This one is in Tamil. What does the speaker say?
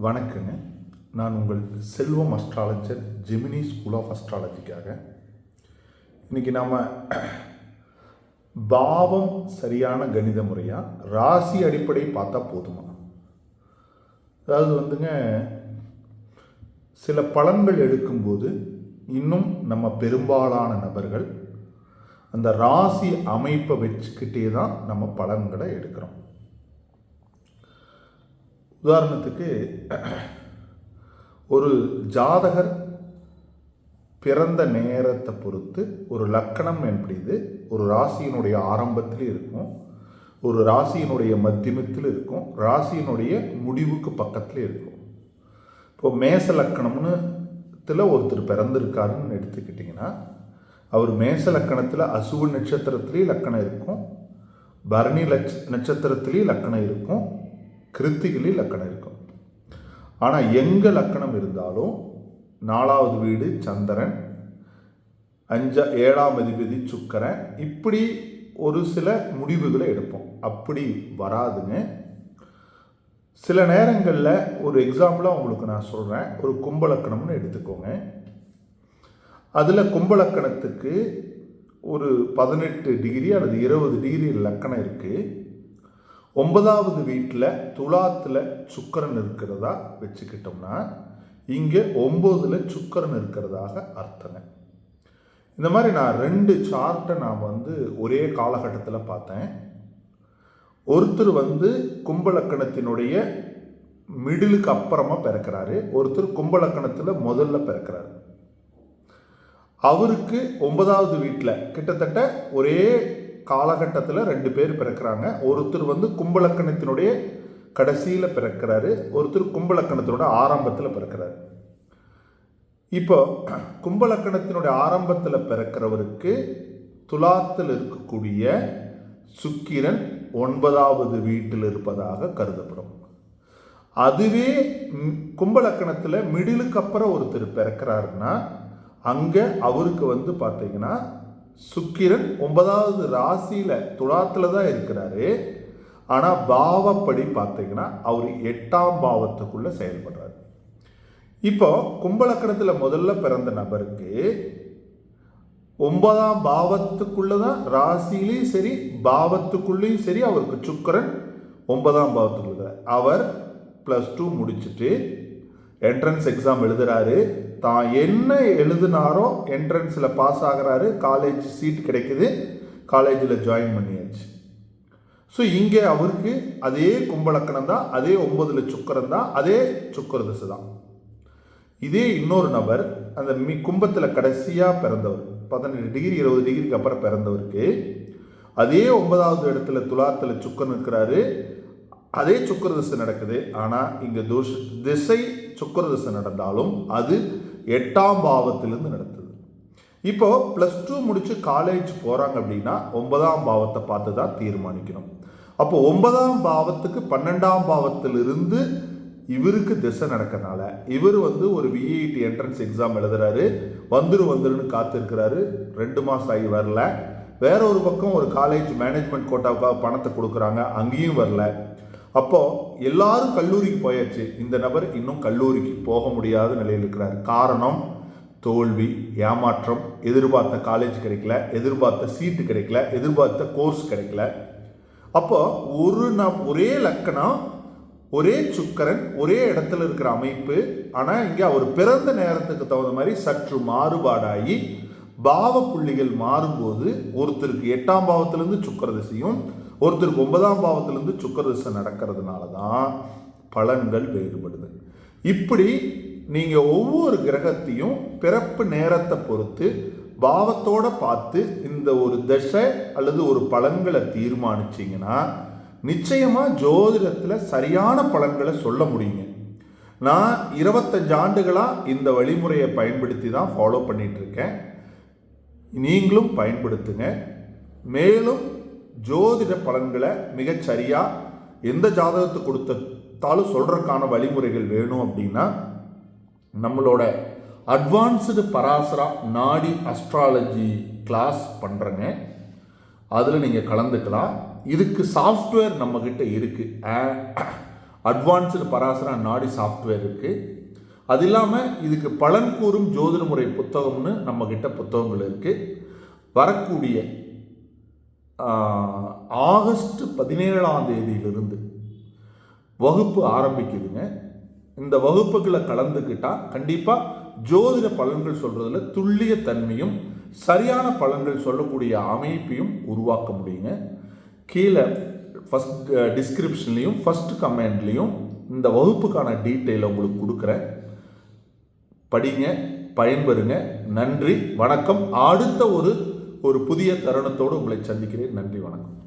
வணக்கங்க. நான் உங்கள் Selvam astrologer Gemini school of அஸ்ட்ராலஜிக்காக இன்றைக்கி நாம் பாவம் சரியான கணித முறையாக ராசி அடிப்படை பார்த்தா போதுமா? அதாவது வந்துங்க சில பலன்கள் எடுக்கும்போது இன்னும் நம்ம பெரும்பாலான நபர்கள் அந்த ராசி அமைப்பை வச்சுக்கிட்டே தான் நம்ம பலன்களை எடுக்கிறோம். உதாரணத்துக்கு ஒரு ஜாதகர் பிறந்த நேரத்தை பொறுத்து ஒரு லக்கணம் என்பது ஒரு ராசியினுடைய ஆரம்பத்தில் இருக்கும் ஒரு ராசியினுடைய மத்தியமத்தில் இருக்கும் ராசியினுடைய முடிவுக்கு பக்கத்தில் இருக்கும். இப்போ மேச லக்கணம்னு த்துல ஒருத்தர் பிறந்திருக்காருன்னு எடுத்துக்கிட்டிங்கன்னா அவர் மேச லக்கணத்தில் அசுவ நட்சத்திரத்திலேயே லக்கணம் இருக்கும் பரணி லட்ச நட்சத்திரத்துலேயும் லக்கணம் இருக்கும் கிருத்திகளில் லக்கணம் இருக்கும். ஆனால் எங்கே லக்கணம் இருந்தாலும் நாலாவது வீடு சந்திரன் அஞ்சா ஏழாம் அதிபதி சுக்கரன் இப்படி ஒரு சில முடிவுகளை எடுப்போம். அப்படி வராதுங்க. சில நேரங்களில் ஒரு எக்ஸாம்பிளாக உங்களுக்கு நான் சொல்கிறேன் ஒரு கும்பலக்கணம்னு எடுத்துக்கோங்க. அதில் கும்பலக்கணத்துக்கு ஒரு பதினெட்டு டிகிரி அல்லது இருபது டிகிரி லக்கணம் இருக்குது ஒன்பதாவது வீட்டில் துலாத்தில் சுக்கரன் இருக்கிறதா வச்சுக்கிட்டோம்னா இங்கே ஒம்போதில் சுக்கரன் இருக்கிறதாக அர்த்தங்க. இந்த மாதிரி நான் ரெண்டு சார்ட்டை நான் வந்து ஒரே காலகட்டத்தில் பார்த்தேன். ஒருத்தர் வந்து கும்பலக்கணத்தினுடைய மிடிலுக்கு அப்புறமா பிறக்கிறாரு. ஒருத்தர் கும்பலக்கணத்தில் முதல்ல பிறக்கிறாரு. அவருக்கு ஒன்பதாவது வீட்டில் கிட்டத்தட்ட ஒரே காலகட்டத்தில் ரெண்டு பேர் பிறக்கிறாங்க. ஒருத்தர் வந்து கும்பலக்கணத்தினுடைய கடைசியில் பிறக்கிறாரு. ஒருத்தர் கும்பலக்கணத்தினோட ஆரம்பத்தில் பிறக்கிறாரு. இப்போ கும்பலக்கணத்தினுடைய ஆரம்பத்தில் பிறக்கிறவருக்கு துலாத்தில் இருக்கக்கூடிய சுக்கிரன் ஒன்பதாவது வீட்டில் இருப்பதாக கருதப்படும். அதுவே கும்பலக்கணத்தில் மிடிலுக்கு அப்புறம் ஒருத்தர் பிறக்கிறாருன்னா அங்கே அவருக்கு வந்து பார்த்தீங்கன்னா சுக்கிரன் ஒன்பதாவது ராசியில் துலாத்தில் தான் இருக்கிறாரு. ஆனால் பாவப்படி பார்த்தீங்கன்னா அவர் எட்டாம் பாவத்துக்குள்ளே செயல்படுறாரு. இப்போ கும்பலக்கணத்தில் முதல்ல பிறந்த நபருக்கு ஒன்பதாம் பாவத்துக்குள்ளே தான் ராசியிலையும் சரி பாவத்துக்குள்ளேயும் சரி அவருக்கு சுக்கிரன் ஒன்பதாம் பாவத்துக்குள்ள. அவர் ப்ளஸ் டூ முடிச்சுட்டு என்ட்ரன்ஸ் எக்ஸாம் எழுதுகிறாரு தான் என்ன எழுதினாரோ என்ட்ரன்ஸில் பாஸ் ஆகுறாரு. காலேஜ் சீட் கிடைக்குது. காலேஜில் ஜாயின் பண்ணியாச்சு. ஸோ இங்கே அவருக்கு அதே கும்பலக்கணம் தான் அதே ஒம்பதில் சுக்கரம் தான் அதே சுக்கர திசை தான். இதே இன்னொரு நபர் அந்த மி கும்பத்தில் கடைசியாக பிறந்தவர் பதினெட்டு டிகிரி இருபது டிகிரிக்கு அப்புறம் பிறந்தவருக்கு அதே ஒன்பதாவது இடத்துல துலாத்தில் சுக்கரன் இருக்கிறாரு. அதே சுக்கர திசை நடக்குது. ஆனால் இங்கே தோஷ திசை சுக்கர திசை நடந்தாலும் அது எட்டாம் பாவத்திலிருந்து நடத்துது இப்போ ப்ளஸ் டூ முடிச்சு காலேஜ் போகிறாங்க அப்படின்னா ஒன்பதாம் பாவத்தை பார்த்து தான் தீர்மானிக்கணும். அப்போ ஒன்பதாம் பாவத்துக்கு பன்னெண்டாம் பாவத்திலிருந்து இவருக்கு திசை நடக்கறனால இவர் வந்து ஒரு விஐடி என்ட்ரன்ஸ் எக்ஸாம் எழுதுறாரு. வந்துரு வந்துருன்னு காத்திருக்கிறாரு. ரெண்டு மாதம் ஆகி வரல. வேற ஒரு பக்கம் ஒரு காலேஜ் மேனேஜ்மெண்ட் கோட்டாவுக்காக பணத்தை கொடுக்குறாங்க. அங்கேயும் வரல. அப்போது எல்லாரும் கல்லூரிக்கு போயாச்சு. இந்த நபர் இன்னும் கல்லூரிக்கு போக முடியாத நிலையில் இருக்கிறார். காரணம் தோல்வி ஏமாற்றம் எதிர்பார்த்த காலேஜ் கிடைக்கல எதிர்பார்த்த சீட்டு கிடைக்கல எதிர்பார்த்த கோர்ஸ் கிடைக்கல. அப்போ ஒரு ந ஒரே லக்கணம் ஒரே சுக்கரன் ஒரே இடத்துல இருக்கிற அமைப்பு. ஆனால் இங்கே அவர் பிறந்த நேரத்துக்கு தகுந்த மாதிரி சற்று மாறுபாடாகி பாவ புள்ளிகள் மாறும்போது ஒருத்தருக்கு எட்டாம் பாவத்திலேருந்து சுக்கர திசையும் ஒருத்தருக்கு ஒன்பதாம் பாவத்திலேருந்து சுக்கரதிசை நடக்கிறதுனால தான் பலன்கள் வேறுபடுது. இப்படி நீங்கள் ஒவ்வொரு கிரகத்தையும் பிறப்பு நேரத்தை பொறுத்து பாவத்தோடு பார்த்து இந்த ஒரு தசை அல்லது ஒரு பலன்களை தீர்மானிச்சிங்கன்னா நிச்சயமாக ஜோதிடத்தில் சரியான பலன்களை சொல்ல முடியுங்க. நான் இருபத்தஞ்சு ஆண்டுகளாக இந்த வழிமுறையை பயன்படுத்தி தான் ஃபாலோ பண்ணிகிட்ருக்கேன் நீங்களும் பயன்படுத்துங்க. மேலும் ஜோதிட பலன்களை மிகச் சரியாக எந்த ஜாதகத்தை கொடுத்தாலும் சொல்கிறதுக்கான வழிமுறைகள் வேணும் அப்படின்னா நம்மளோட அட்வான்ஸ்டு பராசரா நாடி அஸ்ட்ராலஜி கிளாஸ் பண்ணுறேங்க அதில் நீங்கள் கலந்துக்கலாம். இதுக்கு சாஃப்ட்வேர் நம்மக்கிட்ட இருக்குது அட்வான்ஸ்டு பராசரா நாடி சாஃப்ட்வேர் இருக்குது அது இல்லாமல் இதுக்கு பலன் கூறும் ஜோதிட முறை புத்தகம்னு நம்மக்கிட்ட புத்தகங்கள் இருக்குது வரக்கூடிய ஆகஸ்ட் பதினேழாம் தேதியிலிருந்து வகுப்பு ஆரம்பிக்குதுங்க. இந்த வகுப்புகளை கலந்துக்கிட்டால் கண்டிப்பாக ஜோதிட பலன்கள் சொல்கிறதுல துல்லிய தன்மையும் சரியான பலன்கள் சொல்லக்கூடிய அமைப்பையும் உருவாக்க முடியுங்க. கீழே ஃபஸ்ட் டிஸ்கிரிப்ஷன்லேயும் ஃபஸ்ட் கமெண்ட்லேயும் இந்த வகுப்புக்கான டீட்டெயிலை உங்களுக்கு கொடுக்குறேன். படிங்க பயன்பெறுங்க. நன்றி வணக்கம். அடுத்த ஒரு ஒரு புதிய தருணத்தோடு உங்களை சந்திக்கிறேன். நன்றி வணக்கம்.